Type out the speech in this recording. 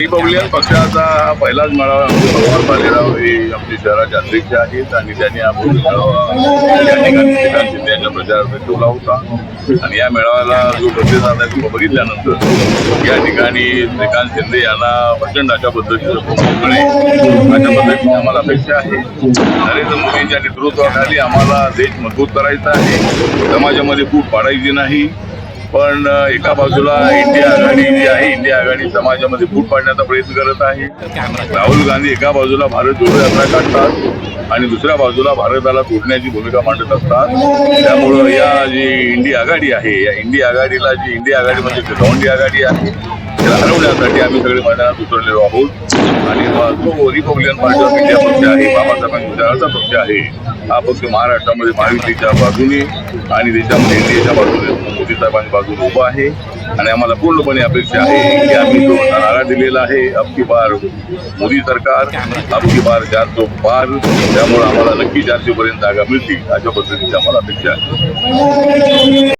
Republican पक्षाचा पहिलाच मेळावा पवार बालेराव हे आमचे शहराचे अध्यक्ष आहेत आणि त्यांनी आपण मेळावा या ठिकाणी श्रीकांत प्रचारार्थ ठेवला होता. आणि या मेळाव्याला जो प्रतिसाद आहे तो बघितल्यानंतर या ठिकाणी श्रीकांत शिंदे यांना प्रचंड अशा पद्धतीचं मिळेल अशा पद्धतीची आम्हाला अपेक्षा आहे. नरेंद्र मोदींच्या नेतृत्वाखाली आम्हाला देश मजबूत करायचा आहे. समाजामध्ये फूट पाडायची नाही. पण एका बाजूला इंडिया आघाडी जी आहे इंडिया आघाडी समाजामध्ये फूट पाडण्याचा प्रयत्न करत आहे. राहुल गांधी एका बाजूला भारत जोडो यात्रा काढतात आणि दुसऱ्या बाजूला भारताला तोडण्याची भूमिका मांडत असतात. त्यामुळं या जी इंडिया आघाडी आहे या इंडिया आघाडीला जी इंडिया आघाडी म्हणजे गवंडी आघाडी आहे हरवण्यासाठी आम्ही सगळे मैदानात उतरलेलो आहोत. आणि तो रिपब्लिकन पार्टी ऑफ इंडिया पक्ष आहे बाबासाहेबांच्या पक्ष आहे हा पक्ष महाराष्ट्रामध्ये महायुतीच्या बाजूने आणि देशामध्ये एनडीएच्या बाजूने मोदी साहेबांच्या बाजूने उभा आहे. आणि आम्हाला पूर्णपणे अपेक्षा आहे की आम्ही जो नारा दिलेला आहे अबकी बार मोदी सरकार अबकी बार बार चारशे पार त्यामुळे आम्हाला नक्की चारशे जागा मिळतील अशा पद्धतीची आम्हाला अपेक्षा आहे.